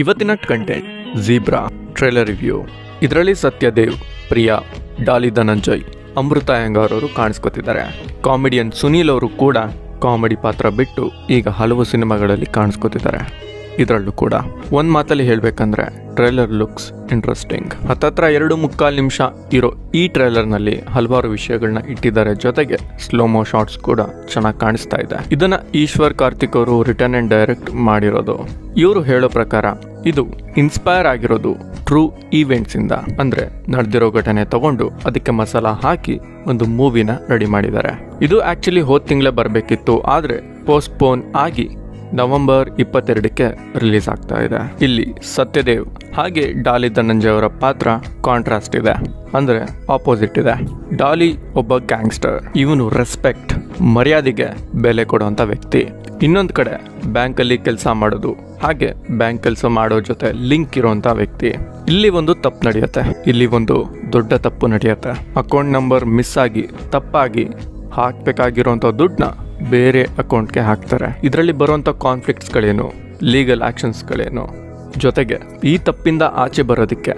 ಇವತ್ತಿನ content zebra trailer review ಇದರಲ್ಲಿ ಸತ್ಯದೇವ್, ಪ್ರಿಯಾ, ಡಾಲಿ ಧನಂಜಯ್, ಅಮೃತ ಅಯ್ಯಂಗಾರ್ ಅವರು ಕಾಣಿಸ್ಕೊತಿದ್ದಾರೆ. ಕಾಮಿಡಿಯನ್ ಸುನೀಲ್ ಅವರು ಕೂಡ ಕಾಮಿಡಿ ಪಾತ್ರ ಬಿಟ್ಟು ಈಗ ಹಲವು ಸಿನಿಮಾಗಳಲ್ಲಿ ಕಾಣಿಸ್ಕೊತಿದ್ದಾರೆ. ಇದರಲ್ಲೂ ಕೂಡ. ಒಂದು ಮಾತಲ್ಲಿ ಹೇಳಬೇಕಂದ್ರೆ ಟ್ರೈಲರ್ ಲುಕ್ಸ್ ಇಂಟ್ರೆಸ್ಟಿಂಗ್ ಹತ್ತತ್ರ ಎರಡು ಮುಕ್ಕಾಲು ನಿಮಿಷ ಇರೋ ಈ ಟ್ರೈಲರ್ನಲ್ಲಿ ಹಲವಾರು ವಿಷಯಗಳನ್ನ ಇಟ್ಟಿದ್ದಾರೆ. ಜೊತೆಗೆ ಸ್ಲೋಮೋ ಶಾರ್ಟ್ಸ್ ಕೂಡ ಚೆನ್ನಾಗಿ ಕಾಣಿಸ್ತಾ ಇದೆ. ಇದನ್ನ ಈಶ್ವರ್ ಕಾರ್ತಿಕ್ ಅವರು ರಿಟರ್ನ್ ಅಂಡ್ ಡೈರೆಕ್ಟ್ ಮಾಡಿರೋದು. ಇವರು ಹೇಳೋ ಪ್ರಕಾರ, ಇದು ಇನ್ಸ್ಪೈರ್ ಆಗಿರೋದು ಟ್ರೂ ಈವೆಂಟ್ಸ್ ಇಂದ. ಅಂದ್ರೆ ನಡೆದಿರೋ ಘಟನೆ ತಗೊಂಡು ಅದಕ್ಕೆ ಮಸಾಲ ಹಾಕಿ ಒಂದು ಮೂವಿನ ರೆಡಿ ಮಾಡಿದ್ದಾರೆ. ಇದು ಆಕ್ಚುಲಿ ಹೋದ್ ತಿಂಗಳೇ ಬರಬೇಕಿತ್ತು. ಆದ್ರೆ ಪೋಸ್ಟ್ಪೋನ್ ಆಗಿ ನವೆಂಬರ್ ಇಪ್ಪತ್ತೆರಡಕ್ಕೆ ರಿಲೀಸ್ ಆಗ್ತಾ ಇದೆ. ಇಲ್ಲಿ ಸತ್ಯದೇವ್ ಹಾಗೆ ಡಾಲಿ ಧನಂಜಯ ಅವರ ಪಾತ್ರ ಕಾಂಟ್ರಾಸ್ಟ್ ಇದೆ. ಅಂದ್ರೆ ಆಪೋಸಿಟ್ ಇದೆ. ಡಾಲಿ ಒಬ್ಬ ಗ್ಯಾಂಗ್ಸ್ಟರ್ ಇವನು ರೆಸ್ಪೆಕ್ಟ್ ಮರ್ಯಾದೆಗೆ ಬೆಲೆ ಕೊಡುವಂತ ವ್ಯಕ್ತಿ. ಇನ್ನೊಂದು ಕಡೆ ಬ್ಯಾಂಕಲ್ಲಿ ಕೆಲಸ ಮಾಡೋದು, ಹಾಗೆ ಬ್ಯಾಂಕ್ ಕೆಲಸ ಮಾಡೋ ಜೊತೆ ಲಿಂಕ್ ಇರುವಂತ ವ್ಯಕ್ತಿ. ಇಲ್ಲಿ ಒಂದು ತಪ್ಪು ನಡೆಯುತ್ತೆ. ಇಲ್ಲಿ ಒಂದು ದೊಡ್ಡ ತಪ್ಪು ನಡೆಯುತ್ತೆ. ಅಕೌಂಟ್ ನಂಬರ್ ಮಿಸ್ ಆಗಿ, ತಪ್ಪಾಗಿ ಹಾಕ್ಬೇಕಾಗಿರುವಂತ ದುಡ್ಡನ್ನ ಬೇರೆ ಅಕೌಂಟ್ಗೆ ಹಾಕ್ತಾರೆ. ಇದರಲ್ಲಿ ಬರುವಂತ ಕಾನ್ಫ್ಲಿಕ್ಟ್ಸ್ಗಳೇನು, ಲೀಗಲ್ ಆ್ಯಕ್ಷನ್ಸ್ಗಳೇನು ಜೊತೆಗೆ ಈ ತಪ್ಪಿಂದ ಆಚೆ ಬರೋದಕ್ಕೆ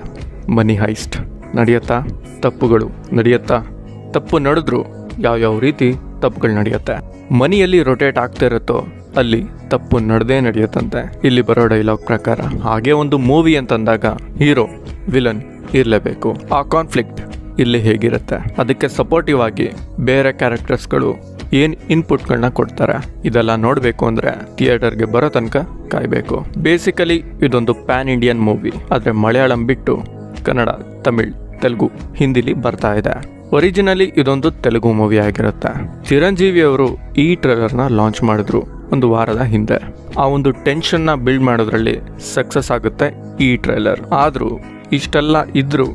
ಮನಿ ಹೈಸ್ಟ್ ನಡೆಯುತ್ತಾ? ತಪ್ಪುಗಳು ನಡೆಯುತ್ತಾ? ತಪ್ಪು ನಡೆದ್ರು ಯಾವ್ಯಾವ ರೀತಿ ತಪ್ಪುಗಳು ನಡೆಯುತ್ತೆ? ಮನಿಯಲ್ಲಿ ರೊಟೇಟ್ ಆಗ್ತಾ ಇರುತ್ತೋ, ಅಲ್ಲಿ ತಪ್ಪು ನಡೆದೇ ನಡೆಯುತ್ತಂತೆ. ಇಲ್ಲಿ ಬರೋ ಡೈಲಾಗ್ ಪ್ರಕಾರ. ಹಾಗೆ ಒಂದು ಮೂವಿ ಅಂತಂದಾಗ ಹೀರೋ ವಿಲನ್ ಇರಲೇಬೇಕು. ಆ ಕಾನ್ಫ್ಲಿಕ್ಟ್ ಇಲ್ಲಿ ಹೇಗಿರುತ್ತೆ? ಅದಕ್ಕೆ ಸಪೋರ್ಟಿವ್ ಆಗಿ ಬೇರೆ ಕ್ಯಾರೆಕ್ಟರ್ಸ್ಗಳು ಏನ್ ಇನ್ಪುಟ್ಗಳನ್ನ ಕೊಡ್ತಾರೆ? ಇದೆಲ್ಲ ನೋಡಬೇಕು ಅಂದ್ರೆ ಥಿಯೇಟರ್ಗೆ ಬರೋ ತನಕ ಕಾಯ್ಬೇಕು. ಬೇಸಿಕಲಿ ಇದೊಂದು ಪ್ಯಾನ್ ಇಂಡಿಯನ್ ಮೂವಿ ಆದ್ರೆ ಮಲಯಾಳಂ ಬಿಟ್ಟು ಕನ್ನಡ, ತಮಿಳ್, ತೆಲುಗು, ಹಿಂದಿಲಿ ಬರ್ತಾ ಇದೆ. ಒರಿಜಿನಲಿ ಇದೊಂದು ತೆಲುಗು ಮೂವಿ ಆಗಿರುತ್ತೆ. ಚಿರಂಜೀವಿ ಅವರು ಈ ಟ್ರೇಲರ್ನ ಲಾಂಚ್ ಮಾಡಿದ್ರು ಒಂದು ವಾರದ ಹಿಂದೆ. ಆ ಒಂದು ಟೆನ್ಷನ್ನ ಬಿಲ್ಡ್ ಮಾಡೋದ್ರಲ್ಲಿ ಸಕ್ಸಸ್ ಆಗುತ್ತೆ ಈ ಟ್ರೇಲರ್ ಆದರೂ ಇಷ್ಟೆಲ್ಲ ಇದ್ದರೂ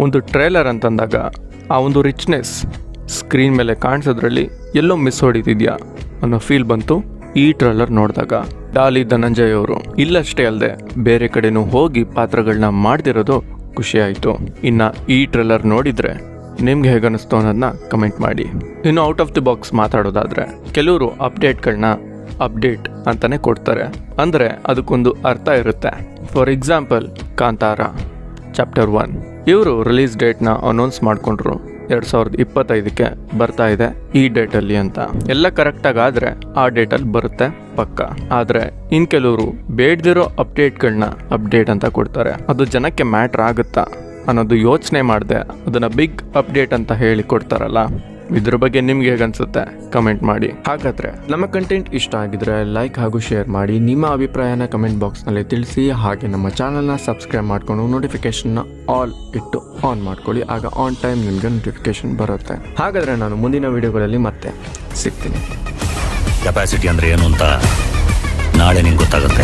ಒಂದು ಟ್ರೇಲರ್ ಅಂತಂದಾಗ ಆ ಒಂದು ರಿಚ್ನೆಸ್ ಸ್ಕ್ರೀನ್ ಮೇಲೆ ಕಾಣಿಸೋದ್ರಲ್ಲಿ ಎಲ್ಲೋ ಮಿಸ್ ಹೊಡಿತಿದ್ಯಾ ಅನ್ನೋ ಫೀಲ್ ಬಂತು ಈ ಟ್ರೇಲರ್ ನೋಡಿದಾಗ. ಡಾಲಿ ಧನಂಜಯ್ ಅವರು, ಇಲ್ಲಷ್ಟೇ ಅಲ್ಲದೆ ಬೇರೆ ಕಡೆನೂ ಹೋಗಿ ಪಾತ್ರಗಳನ್ನ ಮಾಡ್ತಿರೋದು ಖುಷಿ ಆಯಿತು ಇನ್ನು ಈ ಟ್ರೇಲರ್ ನೋಡಿದ್ರೆ ನಿಮ್ಗೆ ಹೇಗನ್ನಿಸ್ತು ಅನ್ನೋದನ್ನ ಕಮೆಂಟ್ ಮಾಡಿ. ಇನ್ನು ಔಟ್ ಆಫ್ ದಿ ಬಾಕ್ಸ್ ಮಾತಾಡೋದಾದ್ರೆ, ಕೆಲವರು ಅಪ್ಡೇಟ್ಗಳನ್ನ ಅಪ್ಡೇಟ್ ಅಂತಾನೆ ಕೊಡ್ತಾರೆ. ಅಂದರೆ ಅದಕ್ಕೊಂದು ಅರ್ಥ ಇರುತ್ತೆ. For example Kantara, chapter one. ಇವರು ರಿಲೀಸ್ ಡೇಟ್ನ ಅನೌನ್ಸ್ ಮಾಡಿಕೊಂಡ್ರು. ಎರಡು ಸಾವಿರದ ಇಪ್ಪತ್ತೈದಕ್ಕೆ ಬರ್ತಾ ಇದೆ ಈ ಡೇಟಲ್ಲಿ ಅಂತ. ಎಲ್ಲ ಕರೆಕ್ಟಾಗಿ ಆದರೆ ಆ ಡೇಟಲ್ಲಿ ಬರುತ್ತೆ ಪಕ್ಕ. ಆದರೆ ಇನ್ ಕೆಲವರು ಬೇಡದಿರೋ ಅಪ್ಡೇಟ್ಗಳನ್ನ ಅಪ್ಡೇಟ್ ಅಂತ ಕೊಡ್ತಾರೆ. ಅದು ಜನಕ್ಕೆ ಮ್ಯಾಟ್ರ್ ಆಗುತ್ತಾ ಅನ್ನೋದು ಯೋಚನೆ ಮಾಡಿದೆ ಅದನ್ನ ಬಿಗ್ ಅಪ್ಡೇಟ್ ಅಂತ ಹೇಳಿ ಕೊಡ್ತಾರಲ್ಲ. ಇದ್ರ ಬಗ್ಗೆ ನಿಮ್ಗೆ ಹೇಗನ್ಸುತ್ತೆ ಕಮೆಂಟ್ ಮಾಡಿ. ಹಾಗಾದ್ರೆ, ನಮ್ಮ ಕಂಟೆಂಟ್ ಇಷ್ಟ ಆಗಿದ್ರೆ ಲೈಕ್ ಹಾಗೂ ಶೇರ್ ಮಾಡಿ. ನಿಮ್ಮ ಅಭಿಪ್ರಾಯನ ಕಮೆಂಟ್ ಬಾಕ್ಸ್ನಲ್ಲಿ ತಿಳಿಸಿ. ಹಾಗೆ ನಮ್ಮ ಚಾನಲ್ನ ಸಬ್ಸ್ಕ್ರೈಬ್ ಮಾಡ್ಕೊಂಡು ನೋಟಿಫಿಕೇಶನ್ನ ಆಲ್ ಇಟ್ಟು ಆನ್ ಮಾಡ್ಕೊಳ್ಳಿ. ಆಗ ಆನ್ ಟೈಮ್ ನಿಮಗೆ ನೋಟಿಫಿಕೇಶನ್ ಬರುತ್ತೆ. ಹಾಗಾದ್ರೆ ನಾನು ಮುಂದಿನ ವಿಡಿಯೋಗಳಲ್ಲಿ ಮತ್ತೆ ಸಿಗ್ತೀನಿ. ಕೆಪಾಸಿಟಿ ಅಂದ್ರೆ ಏನು ಅಂತ ನಾಳೆ ನಿಮ್ಗೆ ಗೊತ್ತಾಗುತ್ತೆ.